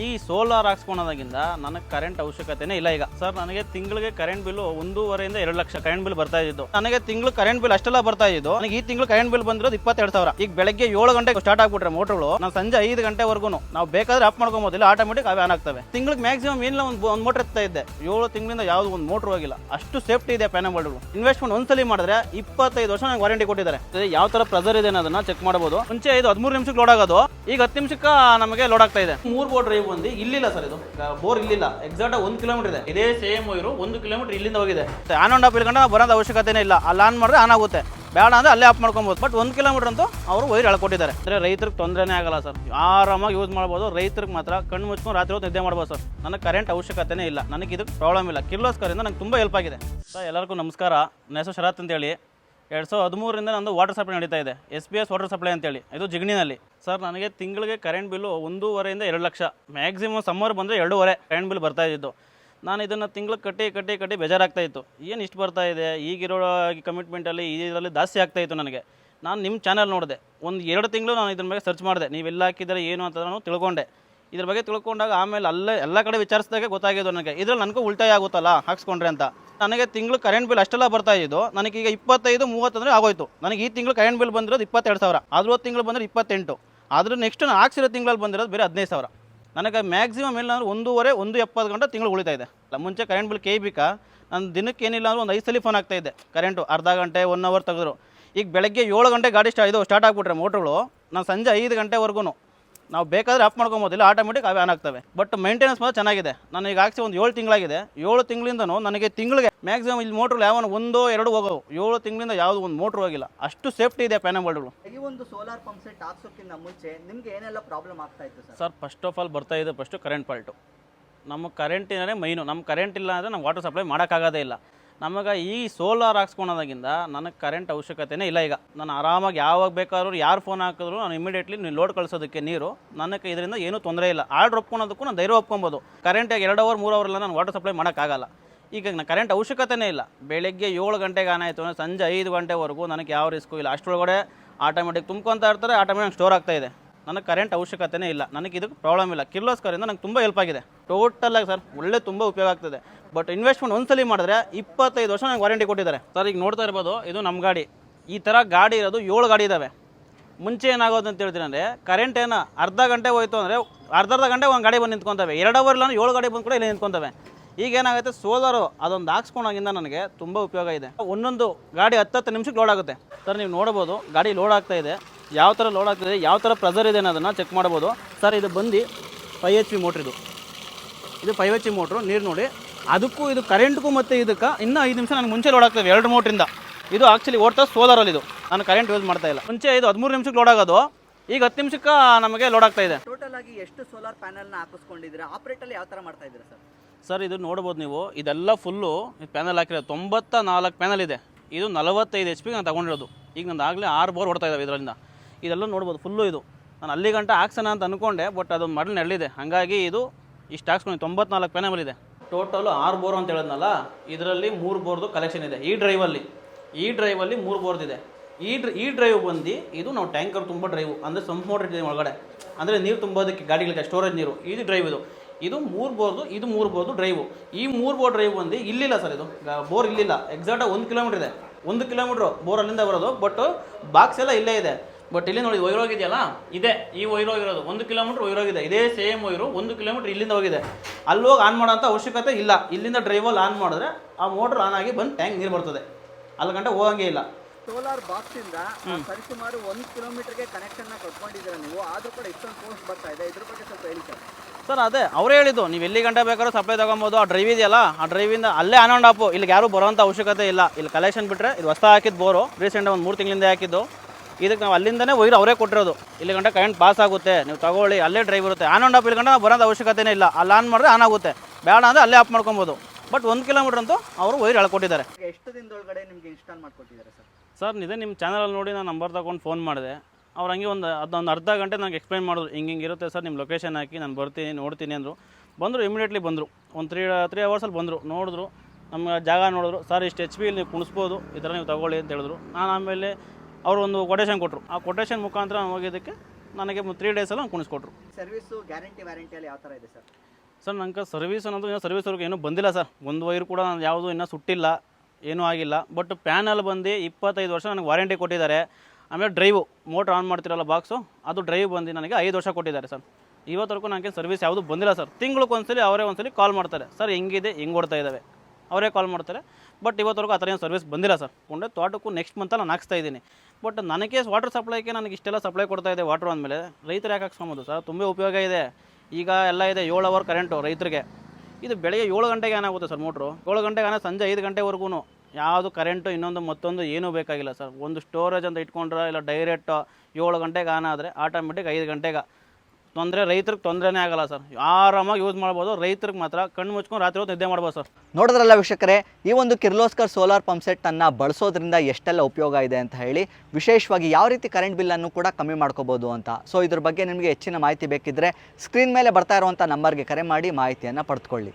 ಈ ಸೋಲಾರ್ ಹಾಕ್ಸ್ಕೊಳೋದಾಗಿಂದ ನನಗೆ ಕರೆಂಟ್ ಅವಶ್ಯಕತೆನೇ ಇಲ್ಲ ಈಗ. ಸರ್ ನನಗೆ ತಿಂಗಳಿಗೆ ಕರೆಂಟ್ ಬಿಲ್ ಒಂದೂವರೆಯಿಂದ ಎರಡು ಲಕ್ಷ ಕರೆಂಟ್ ಬಿಲ್ ಬರ್ತಾ ಇದ್ದು ನನಗೆ ತಿಂಗಳು ಕರೆಂಟ್ ಬಿಲ್ ಅಷ್ಟೆಲ್ಲ ಬರ್ತಾ ಇದ್ದು ನನಗೆ ಈ ತಿಂಗಳು ಕರೆಂಟ್ ಬಿಲ್ ಬಂದಿರೋದು ಇಪ್ಪತ್ತೆರಡು ಸಾವಿರ. ಈಗ ಬೆಳಗ್ಗೆ ಏಳು ಗಂಟೆಗೆ ಸ್ಟಾರ್ಟ್ ಆಗ್ಬಿಟ್ರೆ ಮೋಟರ್ಗಳು ನಾವು ಸಂಜೆ ಐದು ಗಂಟೆವರೆಗೂ ನಾವು ಬೇಕಾದ್ರೆ ಆಫ್ ಮಾಡ್ಕೊಬೋದು, ಇಲ್ಲ ಆಟೋಮೆಟಿಕ್ ಅವೇ ಆನ್ ಆಗ್ತವೆ. ತಿಂಗಳಿಗೆ ಮ್ಯಾಕ್ಸಿಮಮ್ ಏನಿಲ್ಲ, ಒಂದು ಒಂದು ಮೋಟರ್ ಎತ್ತಾ ಇದ್ದೆ. ಏಳು ತಿಂಗಳಿಂದ ಯಾವ್ದು ಒಂದು ಮೋಟರ್ ಹೋಗಿಲ್ಲ. ಅಷ್ಟು ಸೇಫ್ಟಿ ಇದೆ ಪ್ಯಾನಲ್ಗಳು ಇನ್ವೆಸ್ಟ್ಮೆಂಟ್ ಒಂದ್ಸಲಿ ಮಾಡಿದ್ರೆ ಇಪ್ಪತ್ತೈದು ವರ್ಷ ನಂಗೆ ವಾರಂಟಿ ಕೊಟ್ಟಿದ್ದಾರೆ. ಯಾವ ತರ ಪ್ರೆಸರ್ ಇದೆ ಅನ್ನೋದನ್ನ ಚೆಕ್ ಮಾಡಬಹುದು ಮುಂಚೆ ಇದು ಹದಿಮೂರು ನಿಮಿಷಕ್ಕೆ ಲೋಡ್ ಆಗೋದು. ಈಗ ಹತ್ತು ನಿಮಿಷಕ್ಕೆ ನಮಗೆ ಲೋಡ್ ಆಗ್ತಾ ಇದೆ. ಮೂರು ಬೋರ್ ಡ್ರೈವ್ ಬಂದು ಇಲ್ಲಿಲ್ಲ ಸರ್ ಇದು. ಬೋರ್ ಇಲ್ಲಿಲ್ಲ. ಎಕ್ಸಾಕ್ಟ್ ಒಂದು ಕಿಲೋಮೀಟರ್ ಇದೆ. ಇದೇ ಸೇಮ್ ವೈರು ಒಂದು ಕಿಲೋಮೀಟರ್ ಇಲ್ಲಿಂದ ಹೋಗಿದೆ. ಆನ್ ಆಂಡ್ ಆಫ್ ಬರೋದು ಅವಶ್ಯಕತೆನೇ ಇಲ್ಲ. ಅಲ್ಲಿ ಆನ್ ಮಾಡಿದ್ರೆ ಆನ್ ಆಗುತ್ತೆ. ಬೇಡ ಅಂದ್ರೆ ಅಲ್ಲೇ ಆಫ್ ಮಾಡ್ಕೊಬೋದು. ಬಟ್ ಒಂದು ಕಿಲೋಮೀಟರ್ ಅಂತೂ ಅವರು ವೈರ್ ಹೇಳ್ಕೊಟ್ಟಿದ್ದಾರೆ ಅಂದ್ರೆ ರೈತರಿಗೆ ತೊಂದರೆನೇ ಆಗಲ್ಲ ಸರ್ ಆರಾಮಾಗಿ ಯೂಸ್ ಮಾಡ್ಬೋದು. ರೈತರಿಗೆ ಮಾತ್ರ ಕಣ್ಣು ಮುಚ್ಕೊಂಡು ರಾತ್ರಿ ಹೊತ್ತು ನಿದ್ದೆ ಮಾಡ್ಬೋದು ಸರ್ ನನಗೆ ಕರೆಂಟ್ ಅವಶ್ಯಕತೆನೇ ಇಲ್ಲ. ನನಗೆ ಇದಕ್ಕೆ ಪ್ರಾಬ್ಲಮ್ ಇಲ್ಲ. ಕಿರ್ಲೋಸ್ಕರಿಂದ ನಂಗೆ ತುಂಬ ಹೆಲ್ಪ್ ಆಗಿದೆ. ಸರ್ ಎಲ್ಲರಿಗೂ ನಮಸ್ಕಾರ. ನನ್ನ ಹೆಸರು ಶರತ್ ಅಂತೇಳಿ. ಎರಡು ಸಾವಿರದ ಹದಿಮೂರರಿಂದ ನಂದು ವಾಟರ್ ಸಪ್ಲೈ ನಡೀತಾ ಇದೆ. S B S water supply ಅಂತೇಳಿ. ಇದು ಜಿಗಣಿನಲ್ಲಿ ಸರ್ ನನಗೆ ತಿಂಗಳಿಗೆ ಕರೆಂಟ್ ಬಿಲ್ಲು ಒಂದೂವರೆಯಿಂದ ಎರಡು ಲಕ್ಷ. ಮ್ಯಾಕ್ಸಿಮಮ್ ಸಮ್ಮರ್ ಬಂದರೆ ಎರಡೂವರೆ ಕರೆಂಟ್ ಬಿಲ್ ಬರ್ತಾ ಇದ್ದಿದ್ದು. ನಾನು ಇದನ್ನು ತಿಂಗಳು ಕಟ್ಟಿ ಕಟ್ಟಿ ಕಟ್ಟಿ ಬೇಜಾರಾಗ್ತಾ ಇತ್ತು. ಏನು ಇಷ್ಟು ಬರ್ತಾ ಇದೆ? ಈಗಿರೋ ಕಮಿಟ್ಮೆಂಟಲ್ಲಿ ಇದರಲ್ಲಿ ಜಾಸ್ತಿ ಆಗ್ತಾ ಇತ್ತು ನನಗೆ. ನಾನು ನಿಮ್ಮ ಚಾನಲ್ ನೋಡಿದೆ. ಒಂದು ಎರಡು ತಿಂಗಳು ನಾನು ಇದ್ರ ಬಗ್ಗೆ ಸರ್ಚ್ ಮಾಡಿದೆ. ನೀವು ಎಲ್ಲ ಹಾಕಿದರೆ ಏನು ಅಂತ ನಾನು ತಿಳ್ಕೊಂಡೆ. ಇದ್ರ ಬಗ್ಗೆ ತಿಳ್ಕೊಂಡಾಗ ಆಮೇಲೆ ಅಲ್ಲೇ, ಎಲ್ಲ ಕಡೆ ವಿಚಾರಿಸಿದಾಗ ಗೊತ್ತಾಗಿದ್ದು ನನಗೆ. ಇದ್ರಲ್ಲಿ ನನಗೂ ಉಳಿತಾಯ ಆಗುತ್ತಲ್ಲ? ಹಾಕ್ಸ್ಕೊಂಡ್ರೆ ಅಂತ. ನನಗೆ ತಿಂಗಳು ಕರೆಂಟ್ ಬಿಲ್ ಅಷ್ಟೆಲ್ಲ ಬರ್ತಾ ಇದ್ದು ನನಗೀಗ ಇಪ್ಪತ್ತೈದು ಮೂವತ್ತಂದ್ರೆ ಆಗೋಯ್ತು. ನನಗೆ ಈ ತಿಂಗಳು ಕರೆಂಟ್ ಬಿಲ್ ಬಂದಿರೋದು ಇಪ್ಪತ್ತೆರಡು ಸಾವಿರ. ಅದ್ರ ತಿಂಗಳು ಬಂದರೆ ಇಪ್ಪತ್ತೆಂಟು. ಆದರೆ ನೆಕ್ಸ್ಟ್ ನಾನು ಹಾಕ್ಸಿರೋ ತಿಂಗಳಲ್ಲಿ ಬಂದಿರೋದು ಬೇರೆ ಹದಿನೈದು ಸಾವಿರ. ನನಗೆ ಮ್ಯಾಕ್ಸಿಮಮ್ ಇಲ್ಲ ಅಂದ್ರೆ ಒಂದೂವರೆ, ಒಂದು ಎಪ್ಪತ್ತು ಗಂಟೆ ತಿಂಗಳು ಉಳಿತಾ ಇದೆ. ಮುಂಚೆ ಕರೆಂಟ್ ಬಿಲ್ ಕೇಯ್ಬೇಕಾ ಬೇಕಾ ನಾನು ದಿನಕ್ಕೆ ಏನಿಲ್ಲ ಅಂದ್ರೆ ಒಂದು ಐದು ಸಲ ಫೋನ್ ಆಗ್ತಾ ಇದೆ ಕರೆಂಟು ಅರ್ಧ ಗಂಟೆ ಒನ್ ಅವರ್ ತೆಗೆದ್ರು. ಈಗ ಬೆಳಗ್ಗೆ ಏಳು ಗಂಟೆ ಗಾಡಿ ಸ್ಟಾ ಇದು ಸ್ಟಾರ್ಟ್ ಆಗಿಬಿಟ್ರೆ ಮೋಟ್ರುಗಳು ನಾನು ಸಂಜೆ ಐದು ಗಂಟೆವರೆಗೂ ನಾವು ಬೇಕಾದ್ರೆ ಆಫ್ ಮಾಡ್ಕೊಬೋದು. ಇಲ್ಲ ಆಟೋಮೆಟಿಕ್ ಅವೇ ಆನ್ ಆಗ್ತವೆ. ಬಟ್ ಮೇಂಟೆನೆನ್ಸ್ ಮಾತ್ರ ಚೆನ್ನಾಗಿದೆ. ನಾನು ಈಗ ಹಾಕ್ಸಿ ಒಂದು ಏಳು ತಿಂಗಳಾಗಿದೆ. ಏಳು ತಿಂಗಳಿಂದನೂ ನನಗೆ ತಿಂಗಳಿಗೆ ಮ್ಯಾಕ್ಸಿಮಮ್ ಇಲ್ಲಿ ಮೋಟ್ರ್ ಯಾವ ಒಂದೋ ಎರಡು ಹೋಗೋವು. ಏಳು ತಿಂಗಳಿಂದ ಯಾವುದು ಒಂದು ಮೋಟ್ರ್ ಹೋಗಿಲ್ಲ. ಅಷ್ಟು ಸೇಫ್ಟಿ ಇದೆ ಪ್ಯಾನಲ್ಗಳು ಈ ಒಂದು ಸೋಲಾರ್ ಪಂಪ್ ಸೆಟ್ ಹಾಕ್ಸೋಕ್ಕಿಂತ ಮುಂಚೆ ನಿಮಗೆ ಏನೆಲ್ಲ ಪ್ರಾಬ್ಲಮ್ ಆಗ್ತಾ ಇತ್ತು ಸರ್? ಫಸ್ಟ್ ಆಫ್ ಆಲ್ ಬರ್ತಾ ಇದೆ ಫಸ್ಟು ಕರೆಂಟ್ ಫಾಲ್ಟು ನಮ್ಮ ಕರೆಂಟಿನೇ ಮೈನು ನಮ್ಮ ಕರೆಂಟ್ ಇಲ್ಲ ಅಂದರೆ ನಾವು ವಾಟರ್ ಸಪ್ಲೈ ಮಾಡೋಕ್ಕಾಗೋದೇ ಇಲ್ಲ. ನಮಗೆ ಈ ಸೋಲಾರ್ ಹಾಕ್ಸ್ಕೊಳೋದಾಗಿಂದ ನನಗೆ ಕರೆಂಟ್ ಅವಶ್ಯಕತೆನೇ ಇಲ್ಲ ಈಗ. ನಾನು ಆರಾಮಾಗಿ ಯಾವಾಗ ಬೇಕಾದ್ರೂ ಯಾರು ಫೋನ್ ಹಾಕಿದ್ರು ನಾನು ಇಮಿಡಿಯೇಟ್ಲಿ ನೀವು ಲೋಡ್ ಕಳಿಸೋದಕ್ಕೆ ನೀರು. ನನಗೆ ಇದರಿಂದ ಏನೂ ತೊಂದರೆ ಇಲ್ಲ. ಆರ್ಡ್ರ್ ಒಪ್ಕೊಳೋದಕ್ಕೂ ನಾನು ಧೈರ್ಯ ಒಪ್ಕೊಬೋದು. ಕರೆಂಟಾಗಿ ಎರಡು ಅವರ್ ಮೂರು ಅವರೆಲ್ಲ ನಾನು ವಾಟರ್ ಸಪ್ಲೈ ಮಾಡೋಕ್ಕಾಗಲ್ಲ. ಈಗ ನಾನು ಕರೆಂಟ್ ಅವಶ್ಯಕತೆನೇ ಇಲ್ಲ. ಬೆಳಗ್ಗೆ ಏಳು ಗಂಟೆಗೆ ಆನ್ ಆಯಿತು ಅಂದರೆ ಸಂಜೆ ಐದು ಗಂಟೆವರೆಗೂ ನನಗೆ ಯಾವ ರಿಸ್ಕು ಇಲ್ಲ. ಅಷ್ಟರೊಳಗಡೆ ಆಟೋಮೆಟಿಕ್ ತುಂಬ್ಕೊತಾ ಇರ್ತಾರೆ ಆಟೋಮೆಟಿಕ್ ಸ್ಟೋರ್ ಆಗ್ತಾ ಇದೆ. ನನಗೆ ಕರೆಂಟ್ ಅವಶ್ಯಕತೆನೇ ಇಲ್ಲ. ನನಗೆ ಇದಕ್ಕೆ ಪ್ರಾಬ್ಲಮ್ ಇಲ್ಲ. ಕಿರ್ಲೋಸ್ಕರಿಂದ ನಂಗೆ ತುಂಬ ಹೆಲ್ಪ್ ಆಗಿದೆ. ಟೋಟಲಾಗಿ ಸರ್, ಒಳ್ಳೆ ತುಂಬ ಉಪಯೋಗ ಆಗ್ತದೆ. ಬಟ್ ಇನ್ವೆಸ್ಟ್ಮೆಂಟ್ ಒಂದ್ಸಲಿ ಮಾಡಿದ್ರೆ ಇಪ್ಪತ್ತೈದು ವರ್ಷ ನನಗೆ ವಾರಂಟಿ ಕೊಟ್ಟಿದ್ದಾರೆ. ಸರ್ ಈಗ ನೋಡ್ತಾ ಇರ್ಬೋದು, ಇದು ನಮ್ಮ ಗಾಡಿ. ಈ ಥರ ಗಾಡಿ ಇರೋದು ಏಳು ಗಾಡಿ ಇದ್ದಾವೆ ಮುಂಚೆ ಏನಾಗೋದು ಅಂತ ಹೇಳ್ತೀನಿ ಅಂದರೆ ಕರೆಂಟ್ ಏನು ಅರ್ಧ ಗಂಟೆ ಹೋಯ್ತು ಅಂದರೆ, ಅರ್ಧ ಅರ್ಧ ಗಂಟೆ ಒಂದು ಗಾಡಿ ಬಂದು ನಿಂತ್ಕೊತವೆ. ಎರಡು ಅವರ್ ಇಲ್ಲ ಏಳು ಗಾಡಿ ಬಂದು ಕೂಡ ಇಲ್ಲಿ ನಿಂತ್ಕೊತವೆ. ಈಗ ಏನಾಗುತ್ತೆ ಸೋಲಾರು ಅದೊಂದು ಹಾಕ್ಸ್ಕೊಂಡಾಗಿಂದ ನನಗೆ ತುಂಬ ಉಪಯೋಗ ಇದೆ. ಒಂದೊಂದು ಗಾಡಿ ಹತ್ತತ್ತು ನಿಮಿಷಕ್ಕೆ ಲೋಡ್ ಆಗುತ್ತೆ. ಸರ್ ನೀವು ನೋಡ್ಬೋದು, ಗಾಡಿ ಲೋಡ್ ಆಗ್ತಾ ಇದೆ. ಯಾವ ಥರ ಲೋಡ್ ಆಗ್ತಿದೆ ಯಾವ ಥರ ಪ್ರೆಸರ್ ಇದೆ ಅನ್ನೋದನ್ನು ಚೆಕ್ ಮಾಡ್ಬೋದು. ಸರ್ ಇದು ಬಂದು ಫೈ ಎಚ್ ಪಿ ಮೋಟ್ರ್ ಇದು ಫೈವ್ ಎಚ್ ಮೋಟ್ರು ನೀರು ನೋಡಿ. ಅದಕ್ಕೂ ಇದು ಕರೆಂಟ್ಗೂ ಮತ್ತು ಇದಕ್ಕೆ ಇನ್ನೂ ಐದು ನಿಮಿಷ ನನಗೆ ಮುಂಚೆ ಲೋಡ್ ಆಗ್ತದೆ ಎರಡು ಮೋಟ್ರಿಂದ ಇದು. ಆ್ಯಕ್ಚುಲಿ ಓಡ್ತಾ ಸೋಲಾರಲ್ಲಿ ಇದು. ನಾನು ಕರೆಂಟ್ ಯೂಸ್ ಮಾಡ್ತಾ ಇಲ್ಲ. ಮುಂಚೆ ಇದು ಹದಿಮೂರು ನಿಮಿಷಕ್ಕೆ ಲೋಡ್ ಆಗೋದು ಈಗ ಹತ್ತು ನಿಮಿಷಕ್ಕೆ ನಮಗೆ ಲೋಡ್ ಆಗ್ತಾ ಇದೆ. ಟೋಟಲ್ ಆಗಿ ಎಷ್ಟು ಸೋಲಾರ್ ಪ್ಯಾನಲ್ನ ಹಾಕಿಸ್ಕೊಂಡಿದ್ದೀರಾ? ಆಪ್ರೇಟಲ್ಲಿ ಯಾವ ಥರ ಮಾಡ್ತಾ ಇದ್ದೀರಾ ಸರ್? ಸರ್ ಇದು ನೋಡ್ಬೋದು ನೀವು. ಇದೆಲ್ಲ ಫುಲ್ಲು ಇದು ಪ್ಯಾನಲ್ ಹಾಕಿರೋದು. ತೊಂಬತ್ತ ನಾಲ್ಕು ಪ್ಯಾನಲ್ ಇದೆ. ಇದು ನಲವತ್ತೈದು ಎಚ್ ಪಿಗೆ ನಾನು ತಗೊಂಡಿರೋದು. ಈಗ ನಂದು ಆಗಲೇ ಆರು ಬೋರ್ ಓಡ್ತಾ ಇದ್ದಾವೆ ಇದರಿಂದ ಇದೆಲ್ಲ ನೋಡ್ಬೋದು ಫುಲ್ಲು ಇದು. ನಾನು ಅಲ್ಲಿ ಗಂಟ ಹಾಕ್ಸೋಣ ಅಂತ ಅಂದ್ಕೊಂಡೆ ಬಟ್ ಅದೊಂದು ಮಡಲ್ ನೆರಳಿದೆ. ಹಾಗಾಗಿ ಇದು ಇಷ್ಟು ಸ್ಟಾಕ್ಸ್ಗಳು ತೊಂಬತ್ನಾಲ್ಕು ಪ್ಯಾನಲ್ ಇದೆ. ಟೋಟಲು ಆರು ಬೋರ್ ಅಂತ ಹೇಳಿದ್ನಲ್ಲ, ಇದರಲ್ಲಿ ಮೂರು ಬೋರ್ದು ಕಲೆಕ್ಷನ್ ಇದೆ. ಈ ಡ್ರೈವಲ್ಲಿ ಈ ಡ್ರೈವಲ್ಲಿ ಮೂರು ಬೋರ್ದು ಇದೆ. ಈ ಡ್ರ ಈ ಡ್ರೈವ್ ಬಂದು ಇದು ನಾವು ಟ್ಯಾಂಕರ್ ತುಂಬ ಡ್ರೈವ್ ಅಂದರೆ ಸಂಪ್ ಮೋಟರ್ ಇದೆ ಒಳಗಡೆ. ಅಂದರೆ ನೀರು ತುಂಬೋದಕ್ಕೆ ಗಾಡಿಗಳಿಗೆ ಸ್ಟೋರೇಜ್ ನೀರು. ಇದು ಡ್ರೈವ್ ಇದು. ಇದು ಮೂರು ಬೋರ್ದು, ಇದು ಮೂರು ಬೋರ್ದು ಡ್ರೈವು ಈ ಮೂರು ಬೋರ್ ಡ್ರೈವ್ ಬಂದು ಇಲ್ಲಿಲ್ಲ ಸರ್ ಇದು. ಬೋರ್ ಇಲ್ಲಿಲ್ಲ. ಎಕ್ಸಾಕ್ಟಾಗಿ ಒಂದು ಕಿಲೋಮೀಟ್ರ್ ಇದೆ. ಒಂದು ಕಿಲೋಮೀಟ್ರು ಬೋರ್ ಅಲ್ಲಿಂದ ಬರೋದು ಬಟ್ ಬಾಕ್ಸ್ ಎಲ್ಲ ಇಲ್ಲೇ ಇದೆ. ಬಟ್ ಇಲ್ಲಿ ನೋಡಿ ವೈರ್ ಹೋಗಿದೆಯಲ್ಲ ಇದೆ. ಈ ವೈರ್ ಹೋಗಿರೋದು ಒಂದು ಕಿಲೋಮೀಟ್ರ್ ವೈರ್ ಹೋಗಿದೆ ಇದೇ ಸೇಮ್ ವೈರು ಒಂದು ಕಿಲೋಮೀಟ್ರ್ ಇಲ್ಲಿಂದ ಹೋಗಿದೆ. ಅಲ್ಲಿ ಹೋಗಿ ಆನ್ ಮಾಡೋಂಥ ಅವಶ್ಯಕತೆ ಇಲ್ಲ. ಇಲ್ಲಿಂದ ಡ್ರೈವಲ್ಲಿ ಆನ್ ಮಾಡಿದ್ರೆ ಆ ಮೋಟ್ರ್ ಆನ್ ಆಗಿ ಬಂದು ಟ್ಯಾಂಕ್ ನೀರು ಬರ್ತದೆ. ಅಲ್ಲಿ ಗಂಟೆ ಹೋಗಂಗೆ ಇಲ್ಲ. ಸೋಲಾರ್ ಬಾಕ್ಸಿಂದ ಸರಿಸುಮಾರು ಒಂದು ಕಿಲೋಮೀಟರ್ಗೆ ಕನೆಕ್ಷನ್ ಕೊಟ್ಕೊಂಡಿದ್ದೀರಾ ನೀವು? ಆದರೂ ಕೂಡ ಇಷ್ಟೊಂದು ಪೋಸ್ಟ್ ಬರ್ತಾ ಇದೆ. ಇದ್ರ ಬಗ್ಗೆ ಸ್ವಲ್ಪ ಹೇಳಿ ಸರ್. ಸರ್ ಅದೇ. ಅವರೇ ಹೇಳಿದ್ದು ನೀವು ಎಲ್ಲಿ ಗಂಟೆ ಬೇಕಾದ್ರೂ ಸಪ್ಲೈ ತೊಗೊಬೋದು. ಆ ಡ್ರೈವ್ ಇದೆಯಲ್ಲ ಆ ಡ್ರೈವಿಂದ ಅಲ್ಲೇ ಆನ್ ಆ್ಯಂಡ್ ಆಫು ಇಲ್ಲಿಗೆ ಯಾರೂ ಬರೋಂಥ ಅವಶ್ಯಕತೆ ಇಲ್ಲ. ಇಲ್ಲಿ ಕಲೆಕ್ಷನ್ ಬಿಟ್ಟರೆ ಇದು ಹೊಸ ಹಾಕಿದ್ದು ಬೋರು ರೀಸೆಂಟ್ ಒಂದು ಮೂರು ತಿಂಗಳಿಂದ ಹಾಕಿದ್ದು. ಇದಕ್ಕೆ ನಾವು ಅಲ್ಲಿಂದನೇ ವೈರ್ ಅವರೇ ಕೊಟ್ಟಿರೋದು. ಇಲ್ಲಿ ಗಂಟೆ ಕರೆಂಟ್ ಪಾಸ್ ಆಗುತ್ತೆ ನೀವು ತಗೊಳ್ಳಿ ಅಲ್ಲೇ ಡ್ರೈವ್ ಇರುತ್ತೆ. ಆನ್ ಆ್ಯಂಡ್ ಆಫ್ ಇಲ್ಲಿ ಗಂಟೆ ನಾವು ಬರೋದು ಅವಶ್ಯಕತೆನೇ ಇಲ್ಲ. ಅಲ್ಲಿ ಆನ್ ಮಾಡಿದ್ರೆ ಆನ್ ಆಗುತ್ತೆ. ಬೇಡ ಅಂದರೆ ಅಲ್ಲೇ ಆಫ್ ಮಾಡ್ಕೊಬೋದು. ಬಟ್ ಒಂದು ಕಿಲೋಮೀಟ್ರ್ ಅಂತೂ ಅವರು ವೈರ್ ಹೇಳ್ಕೊಟ್ಟಿದ್ದಾರೆ ಎಷ್ಟು ದಿನದೊಳಗಡೆ ನಿಮಗೆ ಇನ್ಸ್ಟಾಲ್ ಮಾಡ್ಕೊಟ್ಟಿದ್ದಾರೆ ಸರ್? ಸರ್ ಇದೇ ನಿಮ್ಮ ಚಾನಲಲ್ಲಿ ನೋಡಿ ನಾನು ನಂಬರ್ ತಗೊಂಡು ಫೋನ್ ಮಾಡಿದೆ. ಅವ್ರು ಹಂಗೆ ಒಂದು ಅದೊಂದು ಅರ್ಧ ಗಂಟೆ ನನಗೆ ಎಕ್ಸ್ಪ್ಲೈನ್ ಮಾಡಿದ್ರು. ಹಿಂಗೆ ಹಿಂಗೆ ಇರುತ್ತೆ ಸರ್ ನಿಮ್ಮ ಲೊಕೇಶನ್ ಹಾಕಿ ನಾನು ಬರ್ತೀನಿ ನೋಡ್ತೀನಿ ಅಂದರು. ಬಂದರು ಇಮಿಡಿಯೇಟ್ಲಿ ಬಂದರು. ಒಂದು ತ್ರೀ ತ್ರೀ ಅವರ್ಸಲ್ಲಿ ಬಂದರು. ನೋಡಿದ್ರು ನಮ್ಮ ಜಾಗ ನೋಡಿದ್ರು. ಸರ್ ಇಷ್ಟು ಎಚ್ ಇಲ್ಲಿ ನೀವು ಕುಣಿಸ್ಬೋದು. ಈ ಥರ ನೀವು ತಗೊಳ್ಳಿ ಅಂತ ಹೇಳಿದ್ರು. ನಾನು ಆಮೇಲೆ ಅವರು ಒಂದು ಕೊಟೇಶನ್ ಕೊಟ್ಟರು ಆ ಕೊಟೇಶನ್ ಮುಖಾಂತರ ನಾನು ಹೋಗಿದ್ದಕ್ಕೆ ನನಗೆ ತ್ರೀ ಡೇಸಲ್ಲಿ ಕುಣಿಸ್ಕೊಟ್ರು. ಸರ್ವಿಸು ಗ್ಯಾರಂಟಿ ವ್ಯಾರಂಟಿಯಲ್ಲಿ ಯಾವ ಥರ ಇದೆ ಸರ್? ಸರ್ ನನಗೆ ಸರ್ವಿಸ್ ಅನ್ನೋದು ಇನ್ನೂ ಸರ್ವಿಸ್ ಅವ್ರಿಗೆ ಏನೂ ಬಂದಿಲ್ಲ ಸರ್. ಒಂದು ವೈರ್ ಕೂಡ ನಾನು ಯಾವುದು ಇನ್ನೂ ಸುಟ್ಟಿಲ್ಲ ಏನೂ ಆಗಿಲ್ಲ. ಬಟ್ ಪ್ಯಾನಲ್ ಬಂದು ಇಪ್ಪತ್ತೈದು ವರ್ಷ ನನಗೆ ವಾರಂಟಿ ಕೊಟ್ಟಿದ್ದಾರೆ. ಆಮೇಲೆ ಡ್ರೈವು ಮೋಟ್ರ್ ಆನ್ ಮಾಡ್ತಿರಲ್ಲ ಬಾಕ್ಸು ಅದು ಡ್ರೈವ್ ಬಂದು ನನಗೆ ಐದು ವರ್ಷ ಕೊಟ್ಟಿದ್ದಾರೆ ಸರ್. ಇವತ್ತರೆಗೂ ನನಗೆ ಸರ್ವಿಸ್ ಯಾವುದು ಬಂದಿಲ್ಲ ಸರ್. ತಿಂಗಳಿಗೆ ಒಂದ್ಸಲಿ ಅವರೇ ಒಂದ್ಸಲಿ ಕಾಲ್ ಮಾಡ್ತಾರೆ. ಸರ್ ಹೆಂಗಿದೆ ಹೆಂಗೆ ಓಡ್ತಾ ಇದ್ದಾವೆ ಅವರೇ ಕಾಲ್ ಮಾಡ್ತಾರೆ. ಬಟ್ ಇವತ್ತವರೆಗೂ ಆ ಥರ ಏನು ಸರ್ವಿಸ್ ಬಂದಿಲ್ಲ ಸರ್ ಕೊಂಡೆ ತೋಟಕ್ಕೂ ನೆಕ್ಸ್ಟ್ ಮಂತ್ ನಾನು ಹಾಕ್ಸ್ತಾ ಇದ್ದೀನಿ. ಬಟ್ ನನಗೆ ವಾಟರ್ ಸಪ್ಲೈಗೆ ನನಗೆ ಇಷ್ಟೆಲ್ಲ ಸಪ್ಲೈ ಕೊಡ್ತಾ ಇದೆ ವಾಟರ್ ಅಂದಮೇಲೆ ರೈತರು ಯಾಕೆ ಹಾಕ್ಸ್ಕೊಬೋದು ಸರ್ ತುಂಬ ಉಪಯೋಗ ಇದೆ. ಈಗ ಎಲ್ಲ ಇದೆ ಏಳು ಅವರ್ ಕರೆಂಟು ರೈತರಿಗೆ. ಇದು ಬೆಳಗ್ಗೆ ಏಳು ಗಂಟೆಗೆ ಏನಾಗುತ್ತೆ ಸರ್ ಮೋಟ್ರು ಏಳು ಗಂಟೆಗೆ ಆನ ಸಂಜೆ ಐದು ಗಂಟೆವರೆಗೂ ಯಾವುದು ಕರೆಂಟು ಇನ್ನೊಂದು ಮತ್ತೊಂದು ಏನೂ ಬೇಕಾಗಿಲ್ಲ ಸರ್ ಒಂದು ಸ್ಟೋರೇಜ್ ಅಂತ ಇಟ್ಕೊಂಡ್ರೆ ಇಲ್ಲ ಡೈರೆಕ್ಟ್ ಏಳು ಗಂಟೆಗೆ ಆನ್ ಆದರೆ ಆಟೋಮೆಟಿಕ್ ಐದು ಗಂಟೆಗೆ ತೊಂದರೆ, ರೈತರಿಗೆ ತೊಂದರೆನೇ ಆಗಲ್ಲ ಸರ್. ಆರಾಮಾಗಿ ಯೂಸ್ ಮಾಡ್ಬೋದು. ರೈತರಿಗೆ ಮಾತ್ರ ಕಣ್ಣು ಮುಚ್ಕೊಂಡು ರಾತ್ರಿ ಹೊತ್ತು ನಿದ್ದೆ ಮಾಡ್ಬೋದು ಸರ್. ನೋಡಿದ್ರಲ್ಲ ವೀಕ್ಷಕರೇ, ಈ ಒಂದು ಕಿರ್ಲೋಸ್ಕರ್ ಸೋಲಾರ್ ಪಂಪ್ ಸೆಟ್ಟನ್ನು ಬಳಸೋದ್ರಿಂದ ಎಷ್ಟೆಲ್ಲ ಉಪಯೋಗ ಇದೆ ಅಂತ ಹೇಳಿ, ವಿಶೇಷವಾಗಿ ಯಾವ ರೀತಿ ಕರೆಂಟ್ ಬಿಲ್ಲನ್ನು ಕೂಡ ಕಮ್ಮಿ ಮಾಡ್ಕೋಬೋದು ಅಂತ. ಸೊ ಇದ್ರ ಬಗ್ಗೆ ನಿಮಗೆ ಹೆಚ್ಚಿನ ಮಾಹಿತಿ ಬೇಕಿದ್ದರೆ ಸ್ಕ್ರೀನ್ ಮೇಲೆ ಬರ್ತಾ ಇರುವಂಥ ನಂಬರ್ಗೆ ಕರೆ ಮಾಡಿ ಮಾಹಿತಿಯನ್ನು ಪಡೆದುಕೊಳ್ಳಿ.